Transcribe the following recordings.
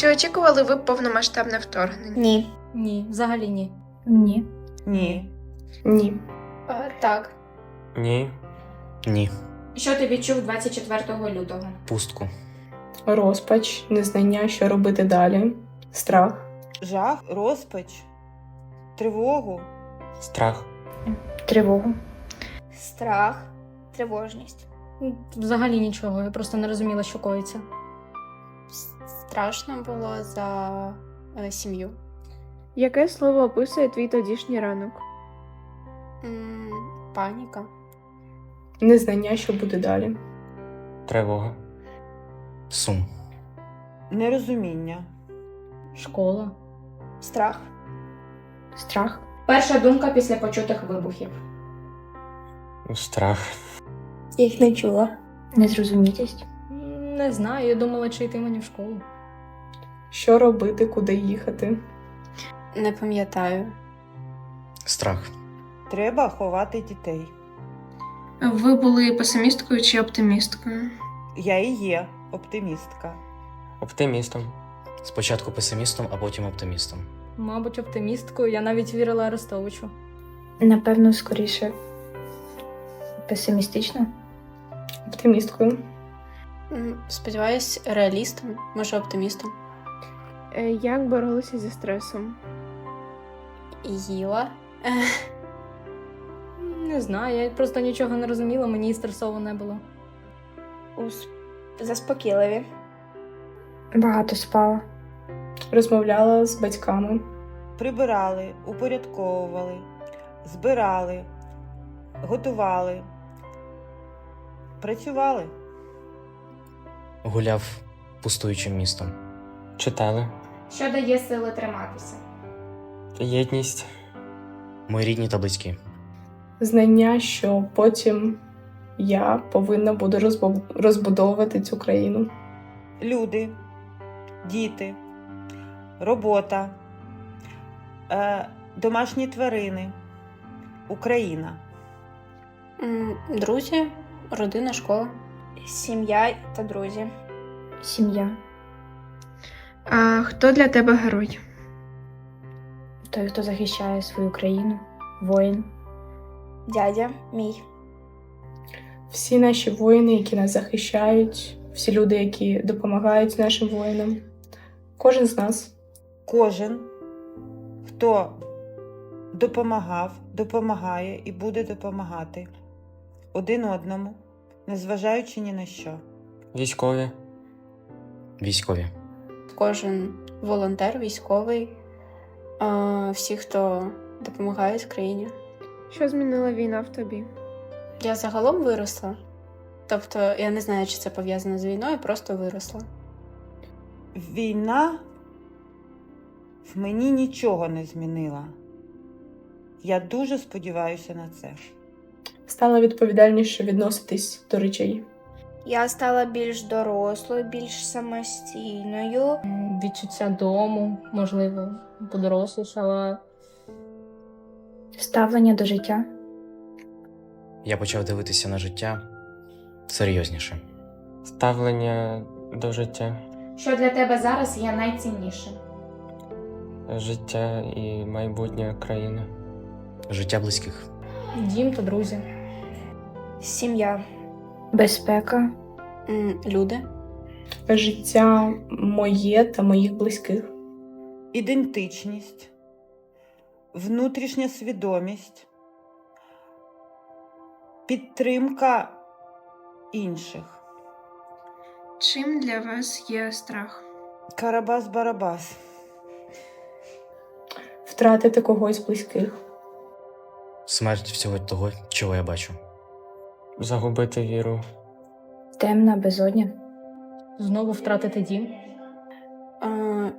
Чи очікували ви повномасштабне вторгнення? Ні. Ні, взагалі ні. Ні. Ні. Ні. Е, так. Ні. Ні. Що ти відчув 24 лютого? Пустку. Розпач, незнання, що робити далі, страх, Жах, розпач, тривогу, Страх. Тривогу. Страх, тривожність. Взагалі нічого, я просто не розуміла, що коїться. Страшно було за е, сім'ю. Яке слово описує твій тодішній ранок? М, Паніка. незнання, що буде далі, Тривога. Сум. нерозуміння, Школа. Страх. Страх. Перша думка після почутих вибухів. Страх. Їх не чула. Незрозумітість. Не знаю, я думала, чи йти мені в школу. Що робити, куди їхати, Не пам'ятаю. Страх. треба ховати дітей. Ви були песимісткою чи оптимісткою? Я і є оптимістка. Оптимістом. Спочатку песимістом, а потім оптимістом. Мабуть, оптимісткою, я навіть вірила Арестовичу. Напевно, скоріше. Песимістично. оптимісткою, Сподіваюсь, реалістом, може оптимістом. Е, Як боролися зі стресом? Їла. Не знаю, я просто нічого не розуміла, мені і стресово не було. Заспокійливі. Багато спала. розмовляла з батьками, Прибирали, упорядковували, збирали, готували, працювали. Гуляв пустуючим містом. Читали. Що дає сили триматися? Єдність. Мої рідні та близькі. знання, що потім я повинна буду розбу- розбудовувати цю країну. Люди, діти, робота, е, домашні тварини, Україна. Друзі, родина, школа. Сім'я та друзі. Сім'я. А хто для тебе герой? Той, хто захищає свою країну. Воїн. Дядя мій. Всі наші воїни, які нас захищають, всі люди, які допомагають нашим воїнам, кожен з нас. Кожен, хто допомагав, допомагає і буде допомагати один одному, незважаючи ні на що. Військові. Військові. Кожен волонтер, військовий, всі, хто допомагає країні. Що змінила війна в тобі? Я загалом виросла. Тобто, я не знаю, чи це пов'язано з війною, просто виросла. Війна в мені нічого не змінила. Я дуже сподіваюся на це. Стала відповідальніше відноситись до речей. Я стала більш дорослою, більш самостійною. Відчуття дому, можливо, подорослішала. Ставлення до життя. Я почав дивитися на життя серйозніше. Ставлення до життя, Що для тебе зараз є найціннішим? життя і майбутнє країни. Життя близьких. Дім та друзі. Сім'я, Безпека. Люди, Життя моє та моїх близьких. Ідентичність, внутрішня свідомість, підтримка інших. Чим для вас є страх? Карабас-барабас. Втратити когось близьких. Смерть всього того, чого я бачу. Загубити віру, Темна безодня. Знову втратити дім. е,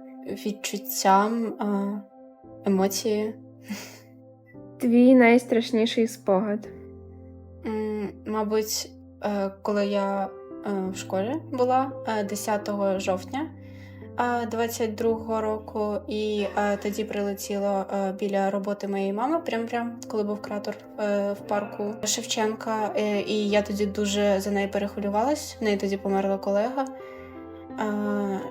відчуттям, е, емоції. Твій найстрашніший спогад. М, Мабуть, е, коли я е, в школі була е, 10 жовтня 22-го року, і тоді прилетіло біля роботи моєї мами, прям прям коли був кратер е, в парку Шевченка. Е, І я тоді дуже за неї перехвилювалась. В неї тоді померла колега.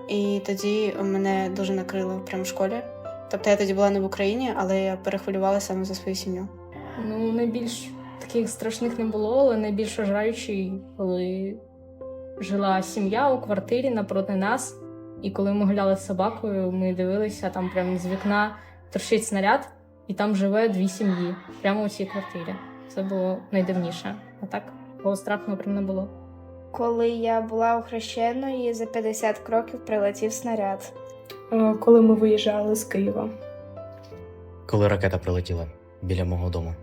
І тоді мене дуже накрило прямо в школі. Тобто я тоді була не в Україні, але я перехвилювалася саме за свою сім'ю. Ну, найбільш таких страшних не було, але найбільш вражаючий, коли жила сім'я у квартирі напроти нас. І коли ми гуляли з собакою, ми дивилися там прямо з вікна торчить снаряд, і там живе дві сім'ї прямо у цій квартирі. Це було найдивніше. А так, було страшно прям не було. Коли я була у хрещеної, за 50 кроків прилетів снаряд. Е, Коли ми виїжджали з Києва. Коли ракета прилетіла біля мого дому.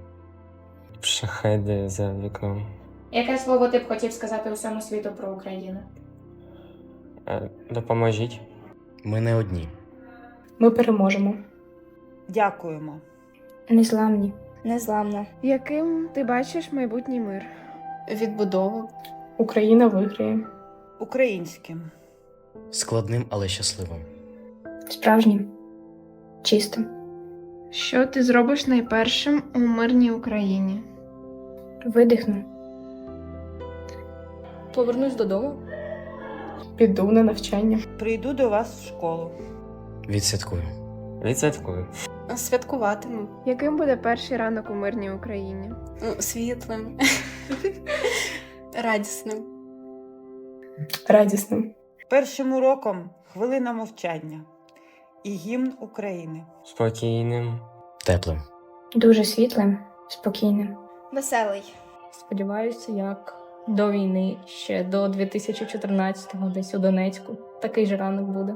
Шахеди за вікном. Яке слово ти б хотів сказати усьому світу про Україну? Е, Допоможіть. Ми не одні. Ми переможемо. Дякуємо. Незламні. Незламна. Яким ти бачиш майбутній мир? Відбудову. Україна виграє. Українським. Складним, але щасливим. Справжнім. Чистим. Що ти зробиш найпершим у мирній Україні? Видихну. Повернусь додому. Піду на навчання. Прийду до вас в школу. Відсвяткую. Відсвяткую. Святкуватиму. Яким буде перший ранок у мирній Україні? Ну, Світлим. Радісним. Радісним. Першим уроком хвилина мовчання і гімн України. Спокійним. Теплим. Дуже світлим, спокійним. Веселий. Сподіваюся, як до війни, ще до 2014-го, десь у Донецьку. Такий же ранок буде.